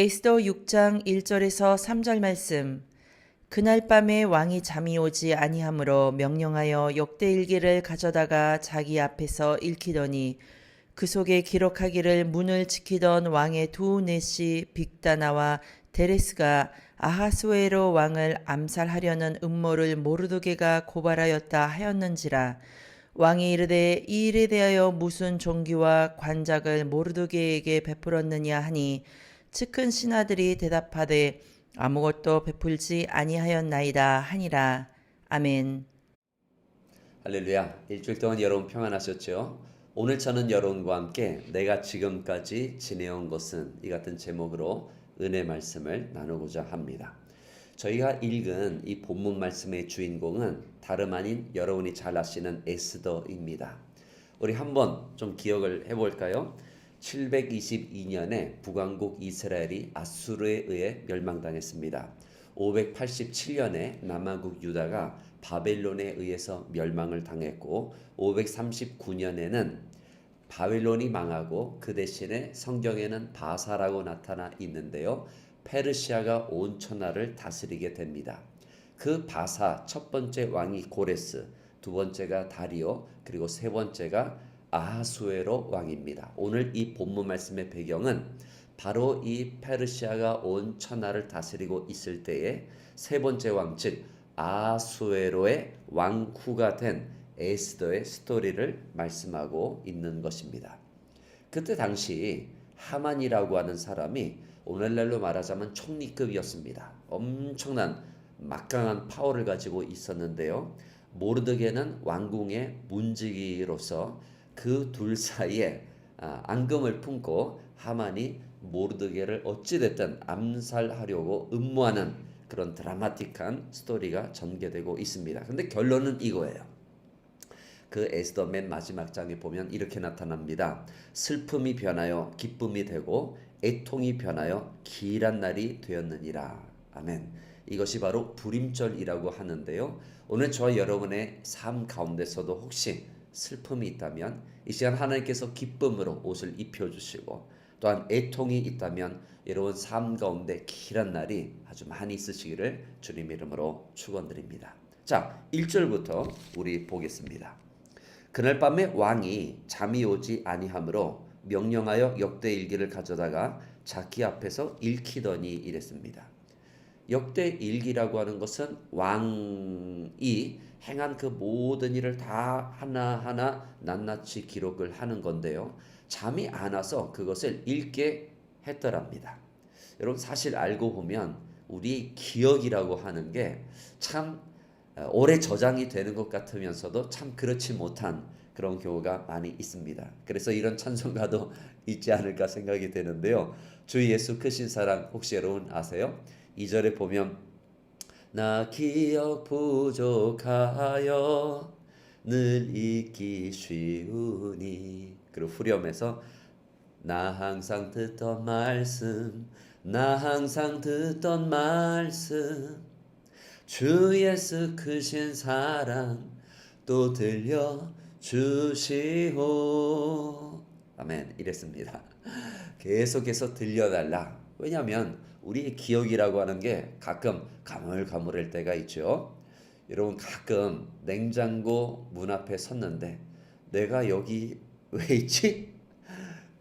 에스더 6장 1절에서 3절 말씀. 그날 밤에 왕이 잠이 오지 아니하므로 명령하여 역대 일기를 가져다가 자기 앞에서 읽히더니 그 속에 기록하기를 문을 지키던 왕의 두 넷이 빅다나와 데레스가 아하수에로 왕을 암살하려는 음모를 모르드게가 고발하였다 하였는지라 왕이 이르되 이 일에 대하여 무슨 종기와 관작을 모르드게에게 베풀었느냐 하니 측근 신하들이 대답하되 아무것도 베풀지 아니하였나이다 하니라 아멘. 할렐루야. 일주일 동안 여러분 평안하셨죠? 오늘 저는 여러분과 함께 내가 지금까지 지내온 것은 이 같은 제목으로 은혜 말씀을 나누고자 합니다. 저희가 읽은 이 본문 말씀의 주인공은 다름 아닌 여러분이 잘 아시는 에스더입니다. 우리 한번 좀 기억을 해볼까요? 722년에 북왕국 이스라엘이 아수르에 의해 멸망당했습니다. 587년에 남아국 유다가 바벨론에 의해서 멸망을 당했고 539년에는 바벨론이 망하고 그 대신에 성경에는 바사라고 나타나 있는데요. 페르시아가 온 천하를 다스리게 됩니다. 그 바사 첫 번째 왕이 고레스, 두 번째가 다리오, 그리고 세 번째가 아하수에로 왕입니다. 오늘 이 본문 말씀의 배경은 바로 이 페르시아가 온 천하를 다스리고 있을 때에 세 번째 왕, 즉 아하수에로의 왕후가 된 에스더의 스토리를 말씀하고 있는 것입니다. 그때 당시 하만이라고 하는 사람이 오늘날로 말하자면 총리급이었습니다. 엄청난 막강한 파워를 가지고 있었는데요. 모르드게는 왕궁의 문지기로서 그 둘 사이에 아, 앙금을 품고 하만이 모르드게를 어찌됐든 암살하려고 음모하는 그런 드라마틱한 스토리가 전개되고 있습니다. 근데 결론은 이거예요. 그 에스더 맨 마지막 장에 보면 이렇게 나타납니다. 슬픔이 변하여 기쁨이 되고 애통이 변하여 길한 날이 되었느니라. 아멘. 이것이 바로 불임절이라고 하는데요. 오늘 저와 여러분의 삶 가운데서도 혹시 슬픔이 있다면 이 시간 하나님께서 기쁨으로 옷을 입혀 주시고 또한 애통이 있다면 여러분 삶 가운데 길한 날이 아주 많이 있으시기를 주님 이름으로 축원드립니다. 자, 1절부터 우리 보겠습니다. 그날 밤에 왕이 잠이 오지 아니하므로 명령하여 역대 일기를 가져다가 자기 앞에서 읽히더니 이랬습니다. 역대 일기라고 하는 것은 왕이 행한 그 모든 일을 다 하나하나 낱낱이 기록을 하는 건데요. 잠이 안 와서 그것을 읽게 했더랍니다. 여러분 사실 알고 보면 우리 기억이라고 하는 게 참 오래 저장이 되는 것 같으면서도 참 그렇지 못한 그런 경우가 많이 있습니다. 그래서 이런 찬송가도 있지 않을까 생각이 되는데요. 주 예수 크신 사랑 혹시 여러분 아세요? 2절에 보면 나 기억 부족하여 늘 잊기 쉬우니 그리고 후렴에서 나 항상 듣던 말씀 나 항상 듣던 말씀 주 예수 크신 사랑 또 들려 주시오. 아멘. 이랬습니다. 계속해서 들려달라. 왜냐하면 우리의 기억이라고 하는 게 가끔 가물가물할 때가 있죠. 여러분 가끔 냉장고 문 앞에 섰는데 내가 여기 왜 있지?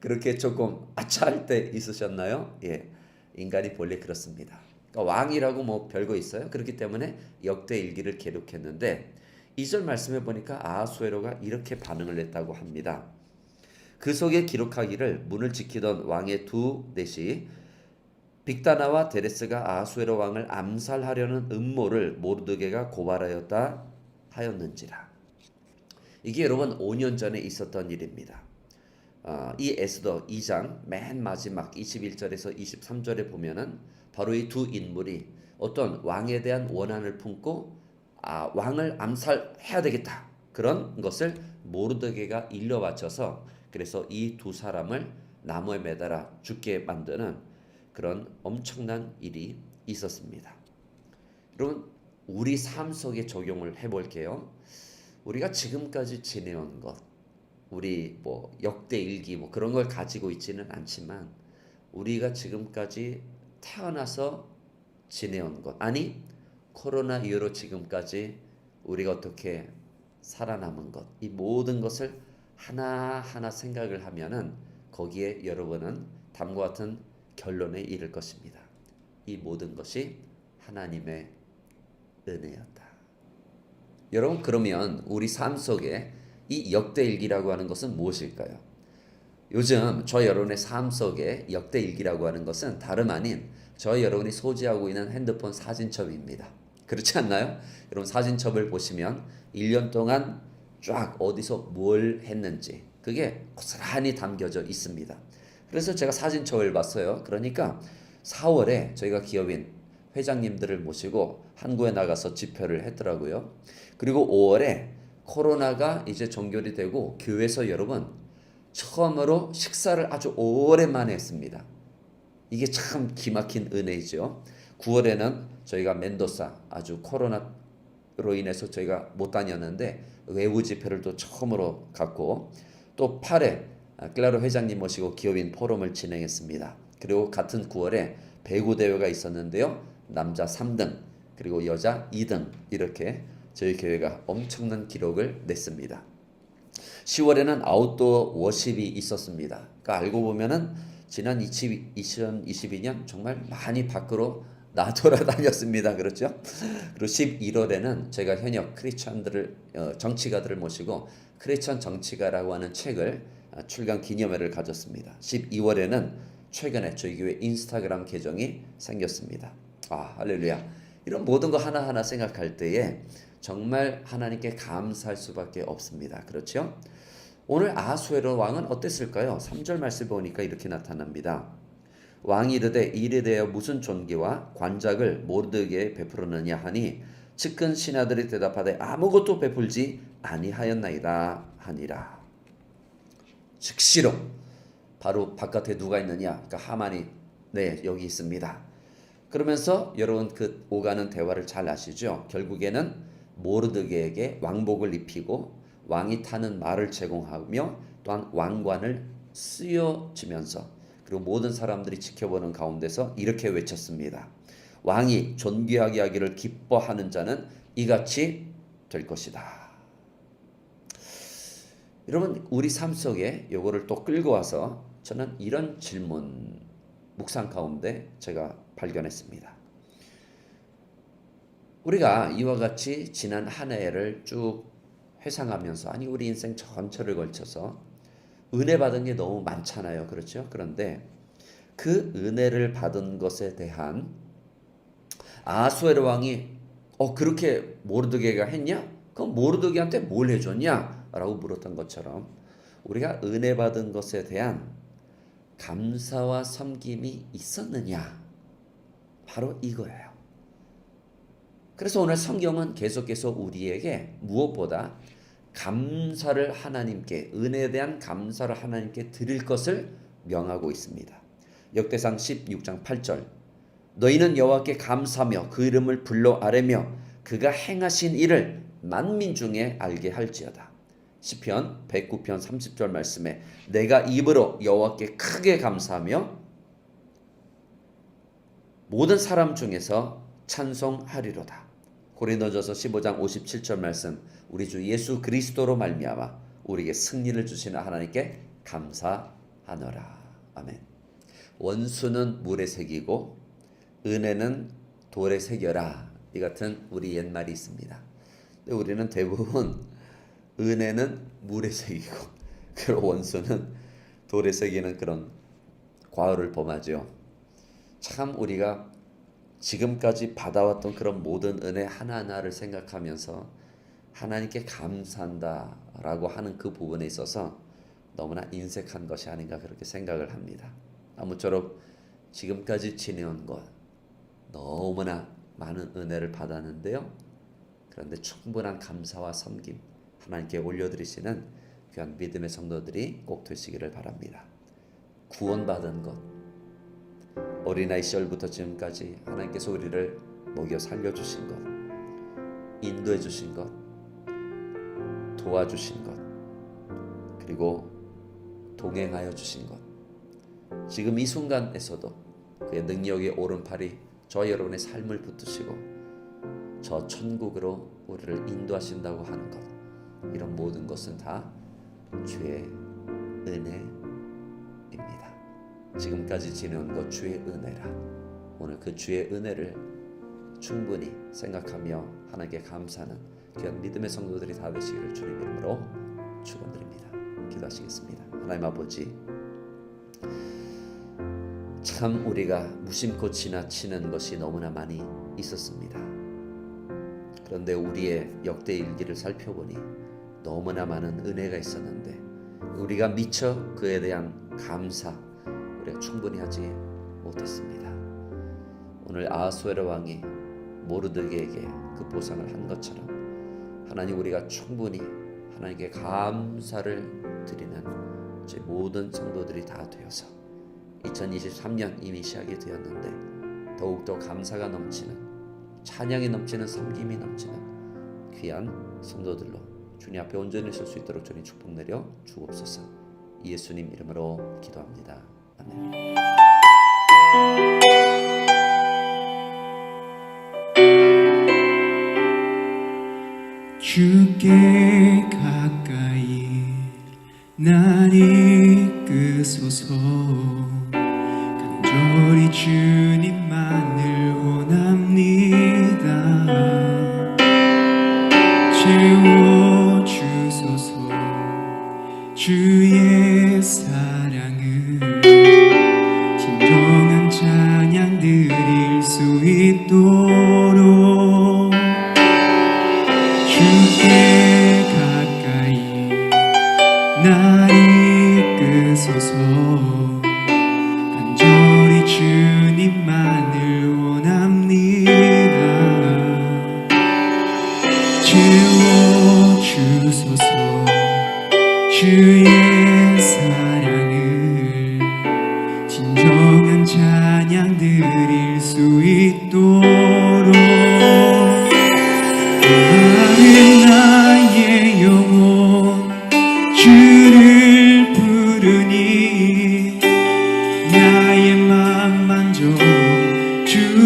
그렇게 조금 아차할 때 있으셨나요? 예, 인간이 본래 그렇습니다. 그러니까 왕이라고 뭐 별거 있어요? 그렇기 때문에 역대 일기를 기록했는데 2절 말씀해 보니까 아하수에로가 이렇게 반응을 했다고 합니다. 그 속에 기록하기를 문을 지키던 왕의 두 넷이 빅다나와 데레스가 아하수에로 왕을 암살하려는 음모를 모르드게가 고발하였다 하였는지라. 이게 여러분 5년 전에 있었던 일입니다. 어, 이 에스더 2장 맨 마지막 21절에서 23절에 보면은 바로 이 두 인물이 어떤 왕에 대한 원한을 품고 아, 왕을 암살해야 되겠다 그런 것을 모르드게가 일러 바쳐서 그래서 이 두 사람을 나무에 매달아 죽게 만드는 그런 엄청난 일이 있었습니다. 여러분 우리 삶 속에 적용을 해볼게요. 우리가 지금까지 지내온 것, 우리 뭐 역대 일기 뭐 그런 걸 가지고 있지는 않지만 우리가 지금까지 태어나서 지내온 것 아니 코로나 이후로 지금까지 우리가 어떻게 살아남은 것 이 모든 것을 하나하나 생각을 하면은 거기에 여러분은 다음과 같은 결론에 이를 것입니다. 이 모든 것이 하나님의 은혜였다. 여러분 그러면 우리 삶 속에 이 역대일기라고 하는 것은 무엇일까요? 요즘 저 여러분의 삶 속에 역대일기라고 하는 것은 다름 아닌 저 여러분이 소지하고 있는 핸드폰 사진첩입니다. 그렇지 않나요? 여러분 사진첩을 보시면 1년 동안 쫙 어디서 뭘 했는지 그게 고스란히 담겨져 있습니다. 그래서 제가 사진첩을 봤어요. 그러니까 4월에 저희가 기업인 회장님들을 모시고 한국에 나가서 집회를 했더라고요. 그리고 5월에 코로나가 이제 종결이 되고 교회에서 여러분 처음으로 식사를 아주 오랜만에 했습니다. 이게 참 기막힌 은혜이죠. 9월에는 저희가 멘도사 아주 코로나로 인해서 저희가 못 다녔는데 외부 집회를 또 처음으로 갔고 또 8회 클라로 회장님 모시고 기업인 포럼을 진행했습니다. 그리고 같은 9월에 배구 대회가 있었는데요. 남자 3등 그리고 여자 2등 이렇게 저희 교회가 엄청난 기록을 냈습니다. 10월에는 아웃도어 워십이 있었습니다. 그러니까 알고 보면은 지난 20, 2022년 정말 많이 밖으로 나돌아다녔습니다. 그렇죠? 그리고 11월에는 제가 현역 크리스천들을 어, 정치가들을 모시고 크리스천 정치가라고 하는 책을 어, 출간 기념회를 가졌습니다. 12월에는 최근에 저희 교회 인스타그램 계정이 생겼습니다. 아 할렐루야. 이런 모든 거 하나하나 생각할 때에 정말 하나님께 감사할 수밖에 없습니다. 그렇죠? 오늘 아수에로 왕은 어땠을까요? 3절 말씀 보니까 이렇게 나타납니다. 왕이 이르되 이에 대하여 무슨 존귀와 관작을 모르드에게 베풀었느냐 하니 측근 신하들이 대답하되 아무것도 베풀지 아니하였나이다 하니라. 즉시로 바로 바깥에 누가 있느냐? 그러니까 하만이 네 여기 있습니다. 그러면서 여러분 그 오가는 대화를 잘 아시죠? 결국에는 모르드게에게 왕복을 입히고 왕이 타는 말을 제공하며 또한 왕관을 쓰여지면서 그리고 모든 사람들이 지켜보는 가운데서 이렇게 외쳤습니다. 왕이 존귀하게 하기를 기뻐하는 자는 이같이 될 것이다. 여러분 우리 삶 속에 요거를 또 끌고 와서 저는 이런 질문 묵상 가운데 제가 발견했습니다. 우리가 이와 같이 지난 한 해를 쭉 회상하면서 아니 우리 인생 전체를 걸쳐서 은혜 받은 게 너무 많잖아요. 그렇죠? 그런데 그 은혜를 받은 것에 대한 아수에르 왕이 어 그렇게 모르드게가 했냐? 그럼 모르드게한테 뭘 해줬냐? 라고 물었던 것처럼 우리가 은혜 받은 것에 대한 감사와 섬김이 있었느냐? 바로 이거예요. 그래서 오늘 성경은 계속해서 우리에게 무엇보다 감사를 하나님께 은혜에 대한 감사를 하나님께 드릴 것을 명하고 있습니다. 역대상 16장 8절 너희는 여호와께 감사하며 그 이름을 불러 아뢰며 그가 행하신 일을 만민 중에 알게 할지어다. 시편 109편 30절 말씀에 내가 입으로 여호와께 크게 감사하며 모든 사람 중에서 찬송하리로다. 고린도전서 15장 57절 말씀 우리 주 예수 그리스도로 말미암아 우리에게 승리를 주시는 하나님께 감사하노라. 아멘. 원수는 물에 새기고 은혜는 돌에 새겨라. 이 같은 우리 옛말이 있습니다. 우리는 대부분 은혜는 물에 새기고 그리고 원수는 돌에 새기는 그런 과오를 범하죠. 참 우리가 지금까지 받아왔던 그런 모든 은혜 하나하나를 생각하면서 하나님께 감사한다라고 하는 그 부분에 있어서 너무나 인색한 것이 아닌가 그렇게 생각을 합니다. 아무쪼록 지금까지 지내온 것 너무나 많은 은혜를 받았는데요. 그런데 충분한 감사와 섬김 하나님께 올려드리시는 귀한 믿음의 성도들이 꼭 되시기를 바랍니다. 구원받은 것. 어린아이 시절부터 지금까지 하나님께서 우리를 먹여 살려주신 것, 인도해 주신 것, 도와주신 것, 그리고 동행하여 주신 것, 지금 이 순간에서도 그의 능력의 오른팔이 저 여러분의 삶을 붙드시고 저 천국으로 우리를 인도하신다고 하는 것 이런 모든 것은 다 주의 은혜입니다. 지금까지 지내온 것 주의 은혜라 오늘 그 주의 은혜를 충분히 생각하며 하나님께 감사하는 귀한 믿음의 성도들이 다 되시기를 주님 이름으로 축원드립니다. 기도하시겠습니다. 하나님 아버지 참 우리가 무심코 지나치는 것이 너무나 많이 있었습니다. 그런데 우리의 역대 일기를 살펴보니 너무나 많은 은혜가 있었는데 우리가 미처 그에 대한 감사 우리가 충분히 하지 못했습니다. 오늘 아하수에르 왕이 모르드게에게 그 보상을 한 것처럼 하나님 우리가 충분히 하나님께 감사를 드리는 제 모든 성도들이 다 되어서 2023년 이미 시작이 되었는데 더욱더 감사가 넘치는 찬양이 넘치는 섬김이 넘치는 귀한 성도들로 주님 앞에 온전히 설 수 있도록 주님 축복 내려 주옵소서 예수님 이름으로 기도합니다. 아멘. 주께 가까이 날 이끄소서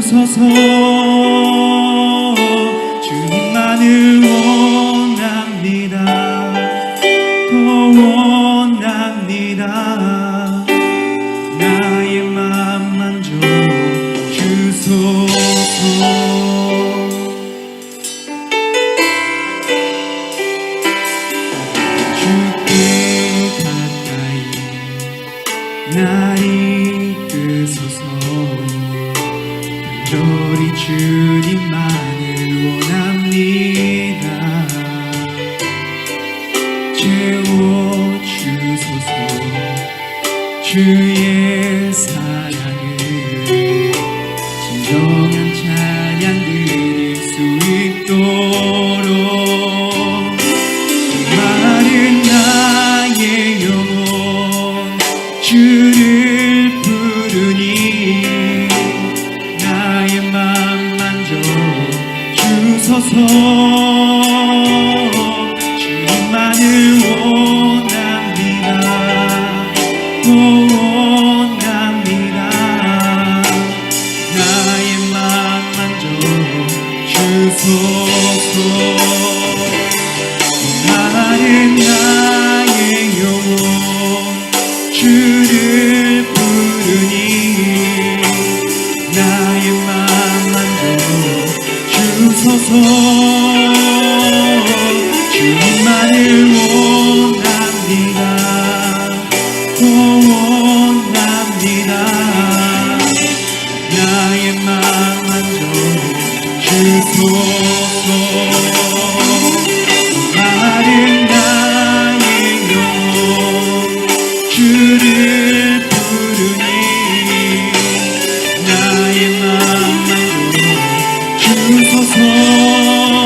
주소서 주님만을 간절히 주님만을 원합니다. 채워주소서. 주의 주소서 주옵소서 주님만을 拼凑过